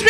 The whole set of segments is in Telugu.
Christmas.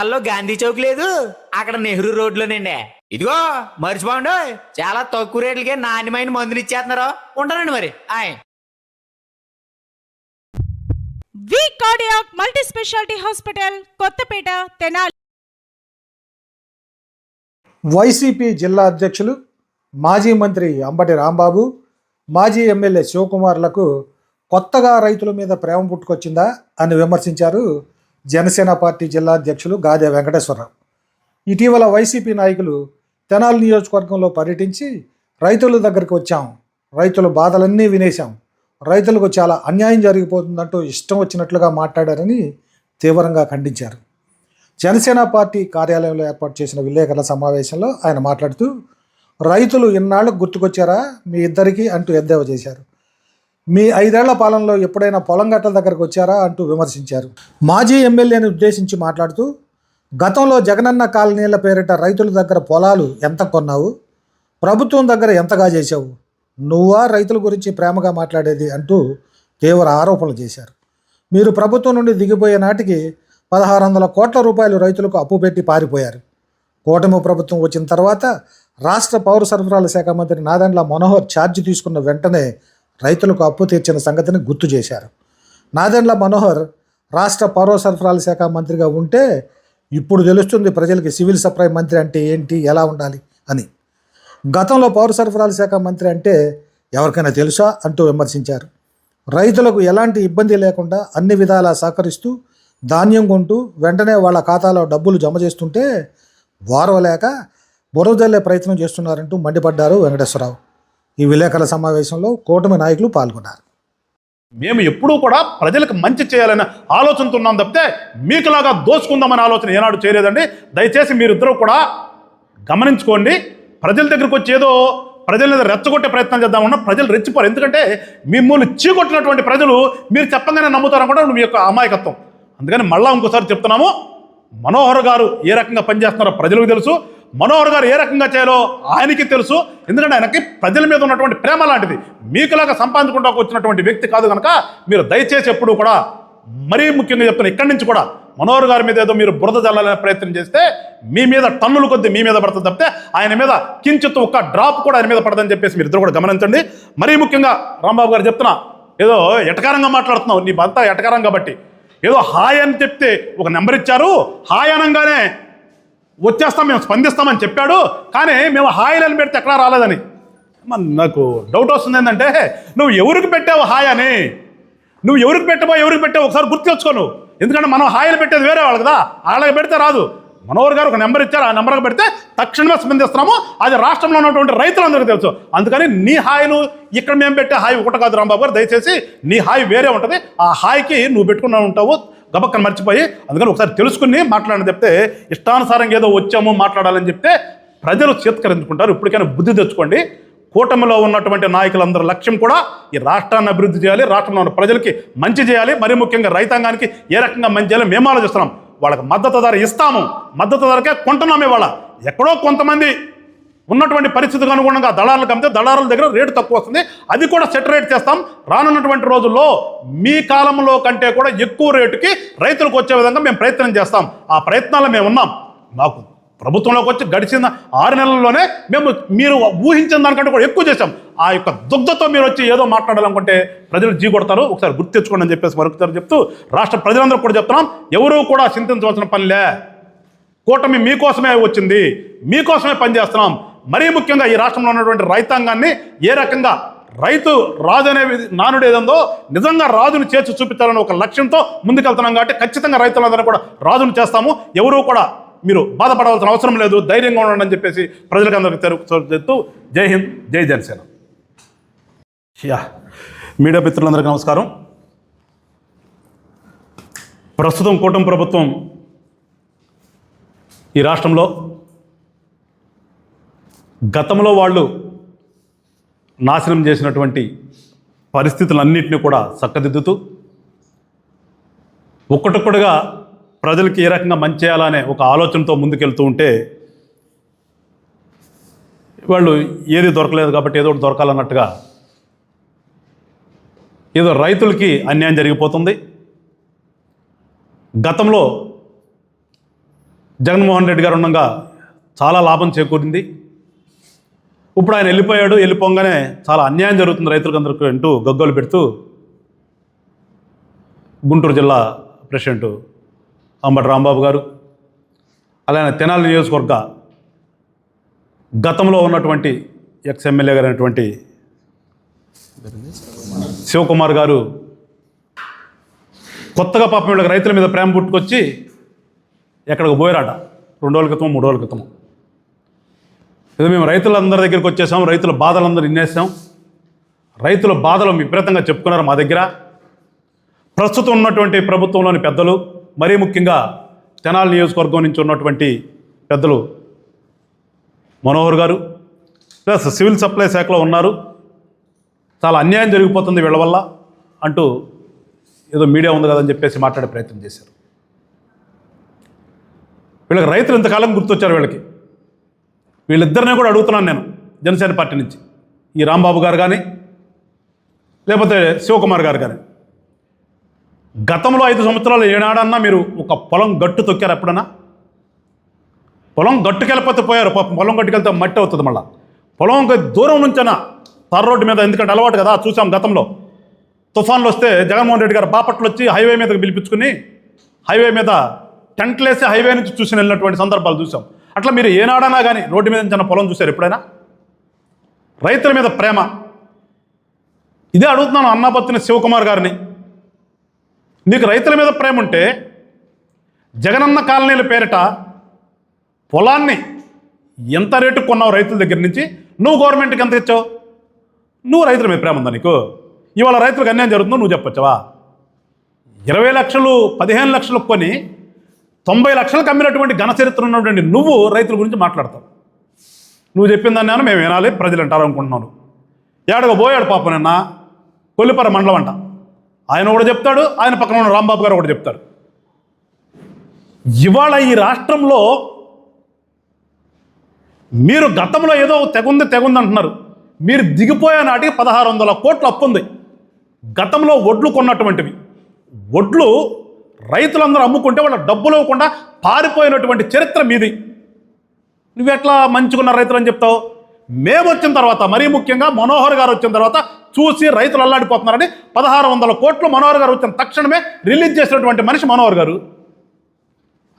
అల్లో గాంధీ చౌక్ లేదు అక్కడ నెహ్రూ రోడ్లోనండి. ఇదిగో మర్చిపోండి చాలా తక్కువ రేట్లకే నాణ్యమైన మందులు ఇచ్చేస్తున్నారు. ఉంటానండి మరి ఆయ్. V cardiac multi speciality hospital Kothapeta Tenali. YCP జిల్లా అధ్యక్షులు మాజీ మంత్రి అంబటి రాంబాబు మాజీ ఎమ్మెల్యే శివకుమార్లకు కొత్తగా రైతుల మీద ప్రేమ పుట్టుకొచ్చిందా అని విమర్శించారు జనసేన పార్టీ జిల్లా అధ్యక్షులు గాదే వెంకటేశ్వరరావు. ఇటీవల వైసీపీ నాయకులు తెనాలి నియోజకవర్గంలో పర్యటించి రైతుల దగ్గరికి వచ్చాం. రైతుల బాధలన్నీ వినేశాం. రైతులకు చాలా అన్యాయం జరిగిపోతుందంటూ ఇష్టం వచ్చినట్లుగా మాట్లాడారని తీవ్రంగా ఖండించారు. జనసేన పార్టీ కార్యాలయంలో ఏర్పాటు చేసిన విలేకరుల సమావేశంలో ఆయన మాట్లాడుతూ రైతులు ఇన్నాళ్ళకు గుర్తుకొచ్చారా? మీ ఇద్దరికీ అంటూ ఎద్దేవా చేశారు. మీ ఐదేళ్ళ పాలనలో ఎప్పుడైనా పొలం గట్టల దగ్గరకు వచ్చారా అంటూ విమర్శించారు. మాజీ ఎమ్మెల్యేని ఉద్దేశించి మాట్లాడుతూ గతంలో జగనన్న కాలనీల పేరిట రైతుల దగ్గర పొలాలు ఎంత కొన్నావు? ప్రభుత్వం దగ్గర ఎంతగా చేశావు? నువ్వా రైతుల గురించి ప్రేమగా మాట్లాడేది? అంటూ తీవ్ర ఆరోపణలు చేశారు. మీరు ప్రభుత్వం నుండి దిగిపోయే నాటికి పదహారు వందల కోట్ల రూపాయలు రైతులకు అప్పు పెట్టి పారిపోయారు. కూటమి ప్రభుత్వం వచ్చిన తర్వాత రాష్ట్ర పౌర సరఫరాల శాఖ మంత్రి నాదెండ్ల మనోహర్ ఛార్జ్ తీసుకున్న వెంటనే రైతులకు అప్పు తీర్చిన సంగతిని గుర్తు చేశారు. నాదెండ్ల మనోహర్ రాష్ట్ర పౌర సరఫరాల శాఖ మంత్రిగా ఉంటే ఇప్పుడు తెలుస్తుంది ప్రజలకి సివిల్ సప్లై మంత్రి అంటే ఏంటి ఎలా ఉండాలి అని. గతంలో పౌర సరఫరాల శాఖ మంత్రి అంటే ఎవరికైనా తెలుసా అంటూ విమర్శించారు. రైతులకు ఎలాంటి ఇబ్బంది లేకుండా అన్ని విధాలా సహకరిస్తూ ధాన్యం కొంటూ వెంటనే వాళ్ళ ఖాతాలో డబ్బులు జమ చేస్తుంటే వారవలేక బురదల్లే ప్రయత్నం చేస్తున్నారంటూ మండిపడ్డారు వెంకటేశ్వరరావు. ఈ విలేకరుల సమావేశంలో కూటమి నాయకులు పాల్గొన్నారు. మేము ఎప్పుడూ కూడా ప్రజలకు మంచి చేయాలనే ఆలోచనతో ఉన్నాం తప్పితే మీకులాగా దోచుకుందామనే ఆలోచన ఏనాడు చేయలేదండి. దయచేసి మీరిద్దరూ కూడా గమనించుకోండి. ప్రజల దగ్గరికి వచ్చి ఏదో ప్రజల మీద రెచ్చగొట్టే ప్రయత్నం చేద్దామన్నా ప్రజలు రెచ్చిపోరు. ఎందుకంటే మిమ్మల్ని చీకొట్టినటువంటి ప్రజలు మీరు చెప్పగానే నమ్ముతారనుకుంటే మీ యొక్క అమాయకత్వం. అందుకని మళ్ళా ఇంకోసారి చెప్తున్నాము మనోహర్ గారు ఏ రకంగా పనిచేస్తున్నారో ప్రజలకు తెలుసు. మనోహర్ గారు ఏ రకంగా చేయాలో ఆయనకి తెలుసు. ఎందుకంటే ఆయనకి ప్రజల మీద ఉన్నటువంటి ప్రేమ లాంటిది. మీకులాగా సంపాదించుకుంటా వచ్చినటువంటి వ్యక్తి కాదు కనుక మీరు దయచేసి ఎప్పుడు కూడా మరీ ముఖ్యంగా చెప్తున్నా ఇక్కడి నుంచి కూడా మనోహర్ గారి మీద ఏదో మీరు బురద జల్లాలనే ప్రయత్నం చేస్తే మీ మీద టన్నులు కొద్ది మీ మీద పడుతుంది తప్పితే ఆయన మీద కించిత్ ఒక్క డ్రాప్ కూడా ఆయన మీద పడదని చెప్పేసి మీరు ఇద్దరు కూడా గమనించండి. మరీ ముఖ్యంగా రాంబాబు గారు చెప్తున్నా ఏదో ఎటకారంగా మాట్లాడుతున్నావు నీ బంతా ఎటకారం కాబట్టి. ఏదో హాయ్ అని చెప్తే ఒక నెంబర్ ఇచ్చారు. హాయ్ అనగానే వచ్చేస్తాం మేము స్పందిస్తామని చెప్పాడు. కానీ మేము హాయ్ అని పెడితే ఎక్కడా రాలేదని. నాకు డౌట్ వస్తుంది ఏంటంటే నువ్వు ఎవరికి పెట్టావు హాయ్ అని? నువ్వు ఎవరికి పెట్టబో ఎవరికి పెట్టావు ఒకసారి గుర్తు తెచ్చుకో నువ్వు ఎందుకంటే మనం హాయిలు పెట్టేది వేరే వాళ్ళు కదా వాళ్ళకి పెడితే రాదు. మనోహర్ గారు ఒక నెంబర్ ఇచ్చారు ఆ నెంబర్కి పెడితే తక్షణమే స్పందిస్తున్నాము. అది రాష్ట్రంలో ఉన్నటువంటి రైతులందరికీ తెలుసు. అందుకని నీ హాయిలు ఇక్కడ మేము పెట్టే హాయి ఒకటి కాదు రాంబాబు గారు. దయచేసి నీ హాయి వేరే ఉంటుంది. ఆ హాయికి నువ్వు పెట్టుకున్నా ఉంటావు. గబక్కన మర్చిపోయి అందుకని ఒకసారి తెలుసుకుని మాట్లాడని చెప్తే ఇష్టానుసారంగా ఏదో వచ్చాము మాట్లాడాలని చెప్తే ప్రజలు చేత్కరించుకుంటారు. ఇప్పటికైనా బుద్ధి తెచ్చుకోండి. కూటమిలో ఉన్నటువంటి నాయకులందరి లక్ష్యం కూడా ఈ రాష్ట్రాన్ని అభివృద్ధి చేయాలి రాష్ట్రంలో ఉన్న ప్రజలకి మంచి చేయాలి. మరి ముఖ్యంగా రైతాంగానికి ఏ రకంగా మంచి చేయాలి మేము ఆలోచిస్తున్నాం. వాళ్ళకి మద్దతు ధర ఇస్తాము. మద్దతు ధరకే కొంటున్నామే ఇవాళ. ఎక్కడో కొంతమంది ఉన్నటువంటి పరిస్థితికి అనుగుణంగా దళారులకు అమ్మితే దళారుల దగ్గర రేటు తక్కువ వస్తుంది. అది కూడా సెటరేట్ చేస్తాం. రానున్నటువంటి రోజుల్లో మీ కాలంలో కంటే కూడా ఎక్కువ రేటుకి రైతులకు వచ్చే విధంగా మేము ప్రయత్నం చేస్తాం. ఆ ప్రయత్నాలు మేము ఉన్నాం. మాకు ప్రభుత్వంలోకి వచ్చి గడిచిన ఆరు నెలల్లోనే మేము మీరు ఊహించిన దానికంటే కూడా ఎక్కువ చేశాం. ఆ యొక్క దుగ్ధతో మీరు వచ్చి ఏదో మాట్లాడాలనుకుంటే ప్రజలు జీ కొడతారు. ఒకసారి గుర్తు తెచ్చుకోండి అని చెప్పేసి మరొకసారి చెప్తూ రాష్ట్ర ప్రజలందరూ కూడా చెప్తున్నాం. ఎవరూ కూడా చింతించవలసిన పనిలే కూటమి మీకోసమే వచ్చింది. మీకోసమే పనిచేస్తున్నాం. మరీ ముఖ్యంగా ఈ రాష్ట్రంలో ఉన్నటువంటి రైతాంగాన్ని ఏ రకంగా రైతు రాజు అనే నానుడు ఏదందో నిజంగా రాజును చేర్చి చూపించాలని ఒక లక్ష్యంతో ముందుకెళ్తున్నాం కాబట్టి ఖచ్చితంగా రైతులందరూ కూడా రాజును చేస్తాము. ఎవరూ కూడా మీరు బాధపడవలసిన అవసరం లేదు. ధైర్యంగా ఉండండి అని చెప్పేసి ప్రజలకు అందరికీ తెరు జై హింద్ జై జనసేన. యా మీడియా మిత్రులందరికీ నమస్కారం. ప్రస్తుతం కూటమి ప్రభుత్వం ఈ రాష్ట్రంలో గతంలో వాళ్ళు నాశనం చేసినటువంటి పరిస్థితులన్నింటినీ కూడా చక్కదిద్దుతూ ఒక్కటొక్కడుగా ప్రజలకి ఏ రకంగా మంచి చేయాలనే ఒక ఆలోచనతో ముందుకెళ్తూ ఉంటే వాళ్ళు ఏది దొరకలేదు కాబట్టి ఏదో ఒకటి దొరకాలన్నట్టుగా ఏదో రైతులకి అన్యాయం జరిగిపోతుంది. గతంలో జగన్మోహన్ రెడ్డి గారు ఉండగా చాలా లాభం చేకూరింది. ఇప్పుడు ఆయన వెళ్ళిపోయాడు వెళ్ళిపోగానే చాలా అన్యాయం జరుగుతుంది రైతులకు అందరికీ అంటూ గగ్గోలు పెడుతూ గుంటూరు జిల్లా ప్రెసిడెంట్ అంబటి రాంబాబు గారు అలానే తెనాలి నియోజకవర్గ గతంలో ఉన్నటువంటి ఎక్స్ ఎమ్మెల్యే గారు అయినటువంటి శివకుమార్ గారు కొత్తగా పాపం వీళ్ళకి రైతుల మీద ప్రేమ పుట్టుకొచ్చి ఎక్కడికి పోయారట? రెండు రోజుల క్రితం మూడు రోజుల క్రితం ఇది మేము రైతులందరి దగ్గరికి వచ్చేసాం రైతుల బాధలందరూ వినేసాం. రైతుల బాధలు విపరీతంగా చెప్పుకున్నారు మా దగ్గర. ప్రస్తుతం ఉన్నటువంటి ప్రభుత్వంలోని పెద్దలు మరీ ముఖ్యంగా తెనాలి నియోజకవర్గం నుంచి ఉన్నటువంటి పెద్దలు మనోహర్ గారు ప్లస్ సివిల్ సప్లై శాఖలో ఉన్నారు. చాలా అన్యాయం జరిగిపోతుంది వీళ్ళ వల్ల అంటూ ఏదో మీడియా ఉంది కదని చెప్పేసి మాట్లాడే ప్రయత్నం చేశారు. వీళ్ళకి రైతులు ఇంతకాలం గుర్తొచ్చారు వీళ్ళకి. వీళ్ళిద్దరినే కూడా అడుగుతున్నాను నేను జనసేన పార్టీ నుంచి. ఈ రాంబాబు గారు కానీ లేకపోతే శివకుమార్ గారు కానీ. గతంలో ఐదు సంవత్సరాలు ఏనాడన్నా మీరు ఒక పొలం గట్టు తొక్కారు ఎప్పుడన్నా? పొలం గట్టుకెళ్ళిపోతే పోయారు పాపం పొలం గట్టుకెళ్తే మట్టి అవుతుంది మళ్ళీ. పొలం దూరం నుంచైనా తార రోడ్డు మీద ఎందుకంటే అలవాటు కదా చూసాం గతంలో. తుఫాన్లు వస్తే జగన్మోహన్ రెడ్డి గారు బాపట్లు వచ్చి హైవే మీదకి పిలిపించుకుని హైవే మీద టెంట్లేసి హైవే నుంచి చూసి వెళ్ళినటువంటి సందర్భాలు చూసాం. అట్లా మీరు ఏనాడన్నా కానీ రోడ్డు మీద నుంచి పొలం చూశారు ఎప్పుడైనా? రైతుల మీద ప్రేమ. ఇదే అడుగుతున్నాను అన్నాపత్తిన శివకుమార్ గారిని. నీకు రైతుల మీద ప్రేమ ఉంటే జగనన్న కాలనీల పేరిట పొలాన్ని ఎంత రేటు కొన్నావు రైతుల దగ్గర నుంచి? నువ్వు గవర్నమెంట్కి ఎంత ఇచ్చావు? నువ్వు రైతుల మీద ప్రేమ ఉందా నీకు? ఇవాళ రైతులకు అన్యాయం జరుగుతుందో నువ్వు చెప్పొచ్చవా? ఇరవై లక్షలు పదిహేను లక్షలు కొని తొంభై లక్షలకు అమ్మినటువంటి ఘన చరిత్ర ఉన్నటువంటి నువ్వు రైతుల గురించి మాట్లాడతావు. నువ్వు చెప్పిన దాన్ని మేము వినాలి ప్రజలు అంటారు అనుకుంటున్నాను. ఏడగ పోయాడు పాప నిన్న కొల్లిపర మండలం అంట. ఆయన కూడా చెప్తాడు ఆయన పక్కన ఉన్న రాంబాబు గారు కూడా చెప్తారు ఇవాళ ఈ రాష్ట్రంలో మీరు గతంలో ఏదో తెగుంది తెగుంది అంటున్నారు. మీరు దిగిపోయే నాటికి పదహారు వందల కోట్ల అప్పు ఉంది గతంలో ఒడ్లు కొన్నటువంటివి. ఒడ్లు రైతులందరూ అమ్ముకుంటే వాళ్ళ డబ్బులు ఇవ్వకుండా పారిపోయినటువంటి చరిత్ర మీది. నువ్వు ఎట్లా మంచుకున్న రైతులు అని చెప్తావు? మేము వచ్చిన తర్వాత మరీ ముఖ్యంగా మనోహర్ గారు వచ్చిన తర్వాత చూసి రైతులు అల్లాడిపోతున్నారని పదహారు వందల కోట్లు మనోహర్ గారు వచ్చిన తక్షణమే రిలీజ్ చేసినటువంటి మనిషి మనోహర్ గారు.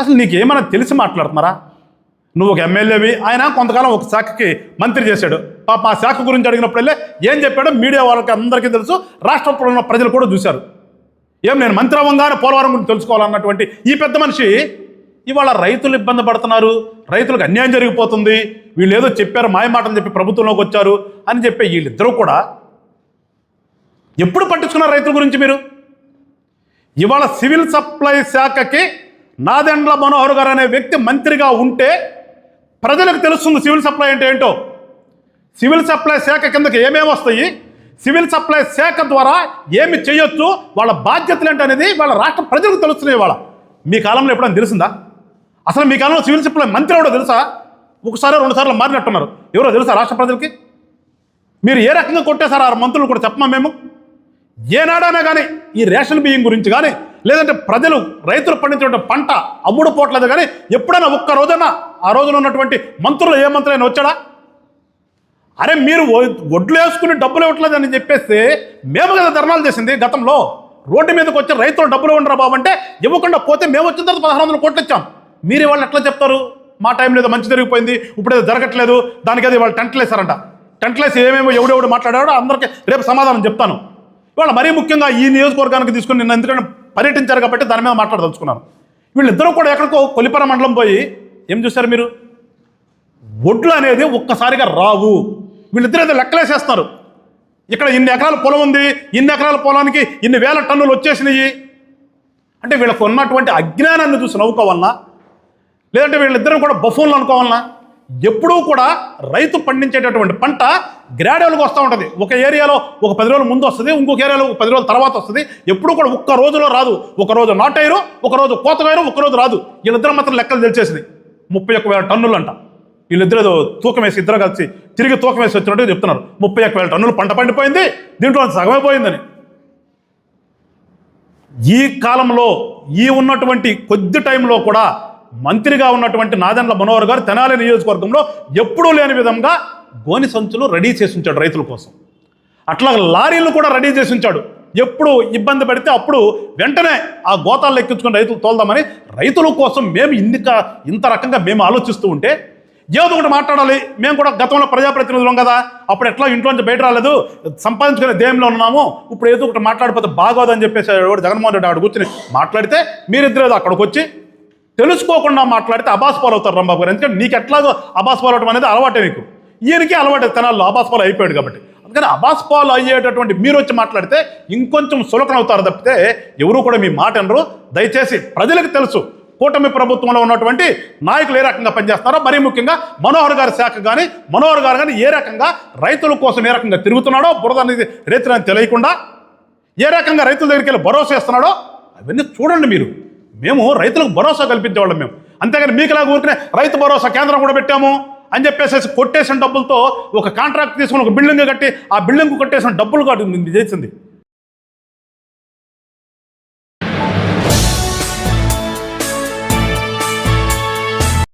అసలు నీకు ఏమైనా తెలిసి మాట్లాడుతున్నారా? నువ్వు ఒక ఎమ్మెల్యేవి ఆయన కొంతకాలం ఒక శాఖకి మంత్రి చేశాడు. పాప ఆ శాఖ గురించి అడిగినప్పుడల్లే ఏం చెప్పాడో మీడియా వాళ్ళకి అందరికీ తెలుసు రాష్ట్రంలో ఉన్న ప్రజలు కూడా చూశారు. ఏం నేను మంత్రి అవ్వంగానే పోలవరం గురించి తెలుసుకోవాలన్నటువంటి ఈ పెద్ద మనిషి ఇవాళ రైతులు ఇబ్బంది పడుతున్నారు రైతులకు అన్యాయం జరిగిపోతుంది వీళ్ళు ఏదో చెప్పారు మాయమాటని చెప్పి ప్రభుత్వంలోకి వచ్చారు అని చెప్పి వీళ్ళిద్దరూ కూడా ఎప్పుడు పట్టించుకున్నారు రైతుల గురించి మీరు? ఇవాళ సివిల్ సప్లై శాఖకి నాదెండ్ల మనోహర్ గారు అనే వ్యక్తి మంత్రిగా ఉంటే ప్రజలకు తెలుస్తుంది సివిల్ సప్లై అంటే ఏంటో. సివిల్ సప్లై శాఖ కిందకి ఏమేమి వస్తాయి? సివిల్ సప్లై శాఖ ద్వారా ఏమి చేయొచ్చు వాళ్ళ బాధ్యతలు ఏంటి అనేది వాళ్ళ రాష్ట్ర ప్రజలకు తెలుస్తున్నాయి వాళ్ళ మీ కాలంలో ఎప్పుడైనా తెలిసిందా? అసలు మీ కాలంలో సివిల్ సప్లై మంత్రి ఎవడో తెలుసా? ఒకసారి రెండు సార్లు మారినట్టున్నారు. ఎవరో తెలుసా రాష్ట్ర ప్రజలకి? మీరు ఏ రకంగా కొట్టేశారు ఆ మంత్రులు కూడా చెప్పమా మేము? ఏనాడైనా కానీ ఈ రేషన్ బియ్యం గురించి కానీ లేదంటే ప్రజలు రైతులు పండించినటువంటి పంట అమ్ముడు పోవట్లేదు కానీ ఎప్పుడైనా ఒక్క రోజైనా ఆ రోజున ఉన్నటువంటి మంత్రులు ఏ మంత్రులైనా వచ్చాడా? అరే మీరు ఒడ్లు వేసుకుని డబ్బులు ఇవ్వట్లేదు అని చెప్పేస్తే మేము కదా ధర్నాలు చేసింది గతంలో. రోడ్డు మీదకి వచ్చి రైతులు డబ్బులు ఉండరా బాబు అంటే ఇవ్వకుండా పోతే మేము వచ్చిన తర్వాత పదహారు వందలు కోట్లు ఇచ్చాం. మీరు వాళ్ళు ఎట్లా చెప్తారు? మా టైంలో ఏదో మంచి జరిగిపోయింది ఇప్పుడు ఏదో జరగట్లేదు దానికి అది వాళ్ళు టెంట్లు వేశారంట టెంట్లు వేసి ఏమేమో ఎవడెవడు మాట్లాడాడో అందరికీ రేపు సమాధానం చెప్తాను. ఇవాళ మరీ ముఖ్యంగా ఈ నియోజకవర్గానికి తీసుకుని నిన్న ఎందుకంటే పర్యటించారు కాబట్టి దాని మీద మాట్లాడదలుచుకున్నాను. వీళ్ళిద్దరూ కూడా ఎక్కడికో కొలిపర మండలం పోయి ఏం చూశారు మీరు? ఒడ్లు అనేది ఒక్కసారిగా రావు. వీళ్ళిద్దరు ఏదో లెక్కలేసేస్తారు. ఇక్కడ ఇన్ని ఎకరాల పొలం ఉంది ఇన్ని ఎకరాల పొలానికి ఇన్ని వేల టన్నులు వచ్చేసినాయి. అంటే వీళ్ళకు ఉన్నటువంటి అజ్ఞానాన్ని చూసి నవ్వుకోవాలన్నా లేదంటే వీళ్ళిద్దరూ కూడా బఫోన్లు అనుకోవాలన్నా ఎప్పుడూ కూడా రైతు పండించేటటువంటి పంట గ్రాడ్యువల్గా వస్తూ ఉంటుంది. ఒక ఏరియాలో ఒక పది రోజుల ముందు వస్తుంది ఇంకొక ఏరియాలో ఒక పది రోజుల తర్వాత వస్తుంది. ఎప్పుడూ కూడా ఒక్క రోజులో రాదు. ఒక రోజు నాటైరు ఒక రోజు కోతగాయరు ఒక రోజు రాదు. వీళ్ళిద్దరం మాత్రం లెక్కలు తెలిసేసింది ముప్పై ఒక్క వేల టన్నులు అంట. వీళ్ళిద్దరు తూకం వేసి ఇద్దరు కలిసి తిరిగి తూకం వేసి వచ్చినట్టు చెప్తున్నారు. ముప్పై ఒక్క వేల టన్నులు పంట పండిపోయింది దీంట్లో సగమే పోయిందని. ఈ కాలంలో ఈ ఉన్నటువంటి కొద్ది టైంలో కూడా మంత్రిగా ఉన్నటువంటి నాదెండ్ల మనోహర్ గారు తెనాలి నియోజకవర్గంలో ఎప్పుడూ లేని విధంగా గోని సంచులు రెడీ చేసి ఉంచాడు రైతుల కోసం. అట్లా లారీలు కూడా రెడీ చేసి ఉంచాడు. ఎప్పుడు ఇబ్బంది పడితే అప్పుడు వెంటనే ఆ గోతాలు ఎక్కించుకుని రైతులు తోల్దామని రైతుల కోసం మేము ఇన్ని ఇంత రకంగా మేము ఆలోచిస్తూ ఉంటే ఏదో ఒకటి మాట్లాడాలి. మేము కూడా గతంలో ప్రజాప్రతినిధులం కదా. అప్పుడు ఎట్లా ఇంట్లో నుంచి బయట రాలేదు. సంపాదించుకునే దేయంలో ఉన్నాము. ఇప్పుడు ఏదో ఒకటి మాట్లాడిపోతే బాగోదని చెప్పేసి జగన్మోహన్ రెడ్డి ఆవిడ కూర్చుని మాట్లాడితే మీరిద్దరు ఏదో అక్కడికి వచ్చి తెలుసుకోకుండా మాట్లాడితే అబాస్ పాలు అవుతారు రాంబాబు గారు. ఎందుకంటే నీకు ఎట్లాగో అబాస్ పాలు అవడం అనేది అలవాటే నీకు. ఈయనకి అలవాటు తెనాల్లో అబాస్ పాలు అయిపోయాడు కాబట్టి. అందుకని అబాస్ పాలు అయ్యేటటువంటి మీరు వచ్చి మాట్లాడితే ఇంకొంచెం సులకన అవుతారు తప్పితే ఎవరు కూడా మీ మాట అనరు. దయచేసి ప్రజలకు తెలుసు. కూటమి ప్రభుత్వంలో ఉన్నటువంటి నాయకులు ఏ రకంగా పనిచేస్తున్నారో మరీ ముఖ్యంగా మనోహర్ గారి శాఖ కానీ మనోహర్ గారు కానీ ఏ రకంగా రైతుల కోసం ఏ రకంగా తిరుగుతున్నాడో బురద అనేది రైతులని తెలియకుండా ఏ రకంగా రైతుల దగ్గరికి వెళ్ళి భరోసా ఇస్తున్నాడో అవన్నీ చూడండి మీరు. మేము రైతులకు భరోసా కల్పించేవాళ్ళం మేము. అంతేగాని మీకులా ఊరికనే రైతు భరోసా కేంద్రం కూడా పెట్టాము అని చెప్పేసి కొట్టేసిన డబ్బులతో ఒక కాంట్రాక్ట్ తీసుకుని ఒక బిల్డింగ్ కట్టి ఆ బిల్డింగ్ కొట్టేసిన డబ్బులు కాదు చేసింది.